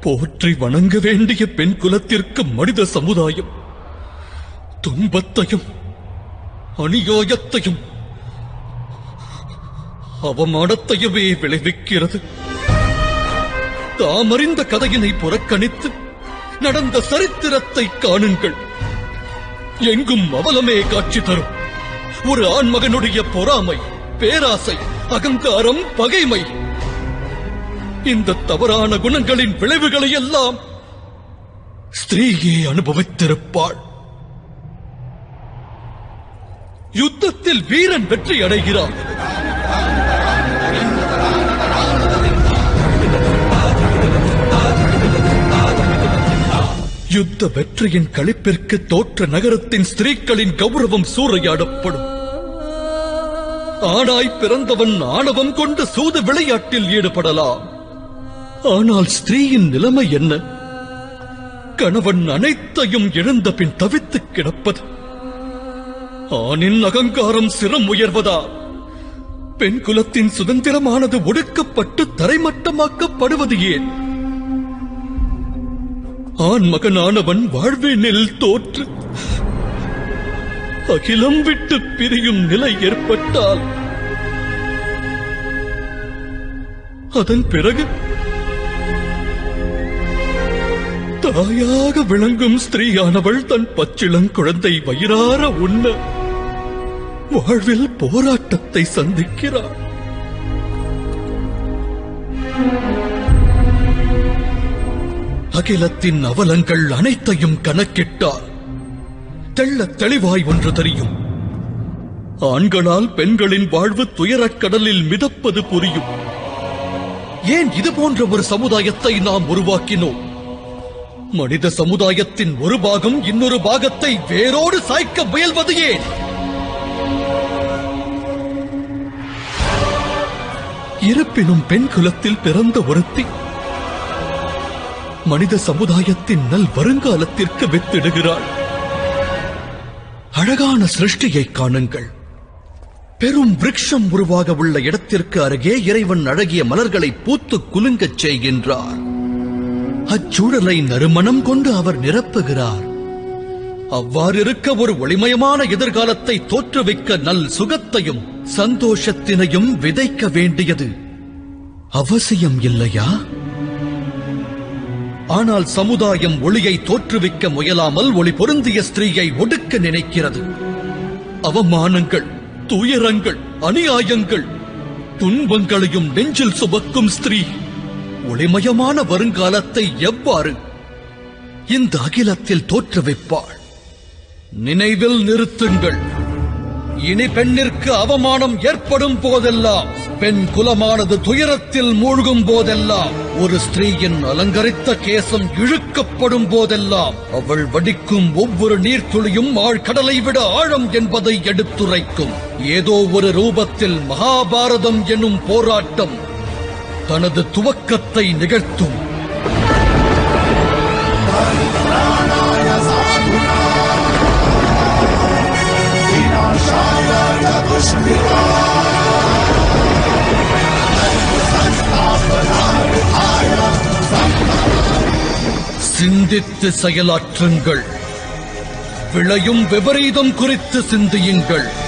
போற்றி வணங்க வேண்டிய பெண் குலத்திற்கு மனித சமுதாயம் துன்பத்தையும் அநியாயத்தையும் அவமானத்தையுமே விளைவிக்கிறது. தாமறிந்த கதையினை புறக்கணித்து நடந்த சரித்திரத்தை காணுங்கள். எங்கும் அவலமே காட்சி தரும். ஒரு ஆண்மகனுடைய பொறாமை பேராசை அகங்காரம் பகைமை இந்த தவறான குணங்களின் விளைவுகளை எல்லாம் ஸ்திரீயே அனுபவித்திருப்பாள். யுத்தத்தில் வீரன் வெற்றி அடைகிறான். யுத்த வெற்றியின் களிப்பிற்கு தோற்ற நகரத்தின் ஸ்திரீக்களின் கௌரவம் சூறையாடப்படும். ஆணாய் பிறந்தவன் ஆணவம் கொண்டு சூது விளையாட்டில் ஈடுபடலாம். ஆனால் ஸ்திரீயின் நிலைமை என்ன? கணவன் அனைத்தையும் இழந்த பின் தவித்து கிடப்பது. ஆணின் அகங்காரம் சிரம் உயர்வதா? பெண் குலத்தின் சுதந்திரமானது ஒடுக்கப்பட்டு தரைமட்டமாக்கப்படுவது ஏன்? ஆண் மகனானவன் வாழ்வினில் தோற்று அகிலம் விட்டு பிரியும் நிலை ஏற்பட்டால் அதன் பிறகு தாயாக விளங்கும் ஸ்திரீயானவள் தன் பச்சிளங்குழந்தை வயிறார உண்ண வாழ்வில் போராட்டத்தை சந்திக்கிறார் அகிலத்தின் அவலங்கள் அனைத்தையும் கணக்கிட்டால் தெள்ளத் தெளிவாய் ஒன்று தெரியும். ஆண்களால் பெண்களின் வாழ்வு துயரக் கடலில் மிதப்பது புரியும். ஏன் இது போன்ற ஒரு சமுதாயத்தை நாம் உருவாக்கினோம்? மனித சமுதாயத்தின் ஒரு பாகம் இன்னொரு பாகத்தை வேரோடு சாய்க்க முயல்வது ஏன்? இருப்பினும் பெண் குலத்தில் பிறந்த ஒருத்தி மனித சமுதாயத்தின் நல் வருங்காலத்திற்கு வித்திடுகிறாள். அழகான சிருஷ்டியை காணுங்கள். பெரும் விரக்ஷம் உருவாக உள்ள இடத்திற்கு அருகே இறைவன் அழகிய மலர்களை பூத்து குலுங்கச் செய்கின்றார். அச்சூழலை நறுமணம் கொண்டு அவர் நிரப்புகிறார். அவ்வாறிருக்க ஒரு ஒளிமயமான எதிர்காலத்தை தோற்றுவிக்க நல் சுகத்தையும் சந்தோஷத்தினையும் விதைக்க வேண்டியது. அவசியம் இல்லையா? ஆனால் சமுதாயம் ஒளியை தோற்றுவிக்க முயலாமல் ஒளி பொருந்திய ஸ்திரீயை ஒடுக்க நினைக்கிறது. அவமானங்கள் துயரங்கள் அநியாயங்கள் துன்பங்களையும் நெஞ்சில் சுமக்கும் ஸ்திரீ ஒளிமயமான வருங்காலத்தை எவ்வாறு இந்த அகிலத்தில் தோற்றுவிப்பாள்? நினைவில் நிறுத்துங்கள். இனி பெண்ணிற்கு அவமானம் ஏற்படும் போதெல்லாம் பெண் குலமானது துயரத்தில் மூழ்கும் போதெல்லாம் ஒரு ஸ்திரீயின் அலங்கரித்த கேசம் இழுக்கப்படும் போதெல்லாம் அவள் வடிக்கும் ஒவ்வொரு நீர்த்துளியும் ஆழ்கடலை விட ஆழம் என்பதை எடுத்துரைக்கும். ஏதோ ஒரு ரூபத்தில் மகாபாரதம் எனும் போராட்டம் தனது துவக்கத்தை நிகழ்த்தும். சிந்தித்து செயலாற்றுங்கள். விளையும் விபரீதம் குறித்து சிந்தியுங்கள்.